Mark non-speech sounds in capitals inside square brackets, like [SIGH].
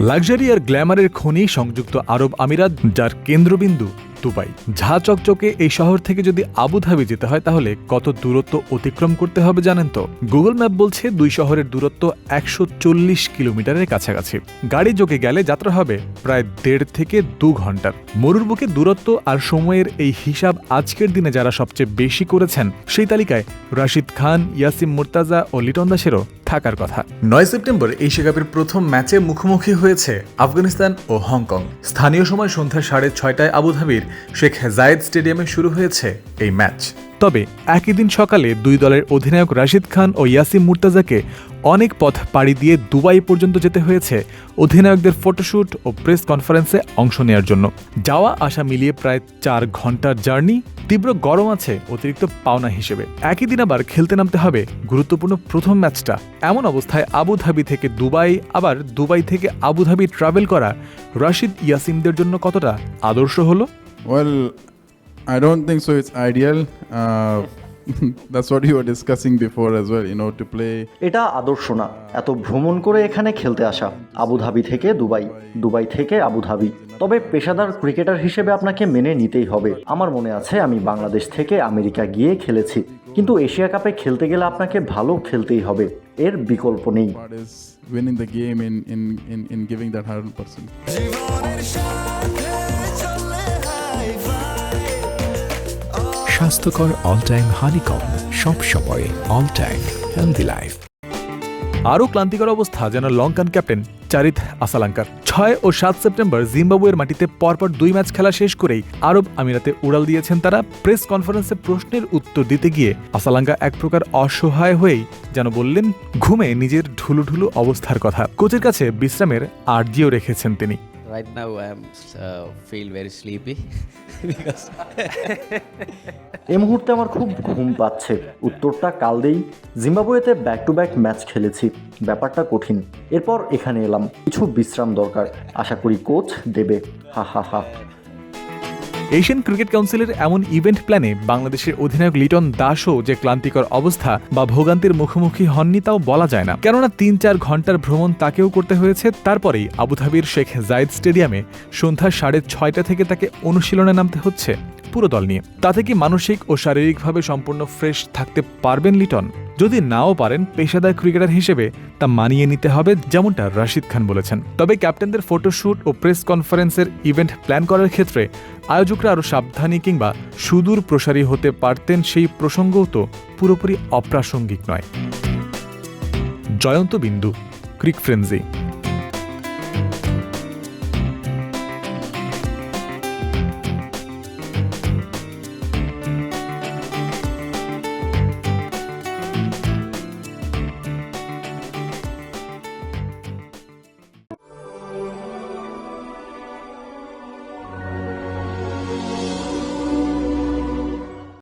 Luxury আর গ্ল্যামারের খনি সংযুক্ত আরব আমিরাত, যার কেন্দ্রবিন্দু দুবাই। ঝা চকচকে এই শহর থেকে যদি আবুধাবি যেতে হয় তাহলে কত দূরত্ব অতিক্রম করতে হবে জানেন তো? গুগল ম্যাপ বলছে দুই শহরের দূরত্ব একশো চল্লিশ কিলোমিটারের কাছাকাছি। গাড়ি যোগে গেলে যাত্রা হবে প্রায় দেড় থেকে দু ঘণ্টার মরুর বুকে দূরত্ব আর সময়ের এই হিসাব আজকের দিনে যারা সবচেয়ে বেশি করেছেন, সেই তালিকায় রাশিদ খান ইয়াসিম মুর্তাজা ও লিটন দাসেরও থাকার কথা। নয় সেপ্টেম্বর এশিয়া কাপের প্রথম ম্যাচে মুখোমুখি হয়েছে আফগানিস্তান ও হংকং। স্থানীয় সময় সন্ধ্যা সাড়ে ছয়টায় আবুধাবির শেখ জায়েদ স্টেডিয়ামে শুরু হয়েছে এই ম্যাচ। তবে একই দিন সকালে দুই দলের অধিনায়ক রাশিদ খান ও ইয়াসিম মুর্তাজাকে অনেক পথ পাড়ি দিয়ে দুবাই পর্যন্ত যেতে হয়েছে অধিনায়কদের ফটোশ্যুট ও প্রেস কনফারেন্সে অংশ নেওয়ার জন্য। যাওয়া আসা মিলিয়ে প্রায় চার ঘণ্টার জার্নি তীব্র গরম আছে অতিরিক্ত পাওনা হিসেবে। একই দিন আবার খেলতে নামতে হবে গুরুত্বপূর্ণ প্রথম ম্যাচটা। এমন অবস্থায় আবুধাবি থেকে দুবাই আবার দুবাই থেকে আবুধাবি ট্রাভেল করা রাশিদ ইয়াসিমদের জন্য কতটা আদর্শ হলো? Well, I don't think so. It's ideal. Uh, [LAUGHS] That's what you were discussing before as well, you know, to play. এটা আদর্শ না। এত ভ্রমণ করে এখানে খেলতে আসা। আবুধাবি থেকে দুবাই। দুবাই থেকে আবুধাবি। তবে পেশাদার ক্রিকেটার হিসেবে আপনাকে মেনে নিতেই হবে। আমার মনে আছে আমি বাংলাদেশ থেকে আমেরিকা গিয়ে খেলেছি। কিন্তু এশিয়া কাপে খেলতে গেলে আপনাকে ভালো খেলতেই হবে। এর বিকল্প নেই। Winning the game in in in, in giving that 100% স্বাস্থ্যকর অল টাইম হানিকম সব সময় অল টাইম হেলদি লাইফ আরও ক্লান্তিকর অবস্থা যেন লঙ্কান ক্যাপ্টেন চারিত আসালাঙ্কার। ছয় ও সাত সেপ্টেম্বর জিম্বাবুয়ের মাটিতে পরপর দুই ম্যাচ খেলা শেষ করেই আরব আমিরাতে উড়াল দিয়েছেন তারা। প্রেস কনফারেন্সে প্রশ্নের উত্তর দিতে গিয়ে আসালাঙ্কা এক প্রকার অসহায় হয়েই যেন বললেন, ঘুমে নিজের ঢুলুঢুলু অবস্থার কথা। কোচের কাছে বিশ্রামের আর্জিও রেখেছেন তিনি। Right now, I am uh, feel very sleepy [LAUGHS] because এই মুহূর্তে আমার খুব ঘুম পাচ্ছে। উত্তরটা কাল দেই। জিম্বাবুয়েতে ব্যাক টু ব্যাক ম্যাচ খেলেছি। ব্যাপারটা কঠিন। এরপর এখানে এলাম। কিছু বিশ্রাম দরকার। আশা করি কোচ দেবে। হা হা হা। এশিয়ান ক্রিকেট কাউন্সিলের এমন ইভেন্ট প্ল্যানে বাংলাদেশের অধিনায়ক লিটন দাসও যে ক্লান্তিকর অবস্থা বা ভোগান্তির মুখোমুখি হননি তাও বলা যায় না। কেননা তিন চার ঘণ্টার ভ্রমণ তাকেও করতে হয়েছে। তারপরেই আবুধাবির শেখ জায়েদ স্টেডিয়ামে সন্ধ্যা সাড়ে ছয়টা থেকে তাকে অনুশীলনে নামতে হচ্ছে পুরো দল নিয়ে। তাতে কি মানসিক ও শারীরিকভাবে সম্পূর্ণ ফ্রেশ থাকতে পারবেন লিটন? যদি নাও পারেন পেশাদার ক্রিকেটার হিসেবে, তা মানিয়ে নিতে হবে যেমনটা রাশিদ খান বলেছেন। তবে ক্যাপ্টেনদের ফটোশ্যুট ও প্রেস কনফারেন্সের ইভেন্ট প্ল্যান করার ক্ষেত্রে আয়োজকরা আরও সাবধানী কিংবা সুদূর প্রসারী হতে পারতেন সেই প্রসঙ্গও তো পুরোপুরি অপ্রাসঙ্গিক নয়। জয়ন্ত বিন্দু, ক্রিক ফ্রেন্সি।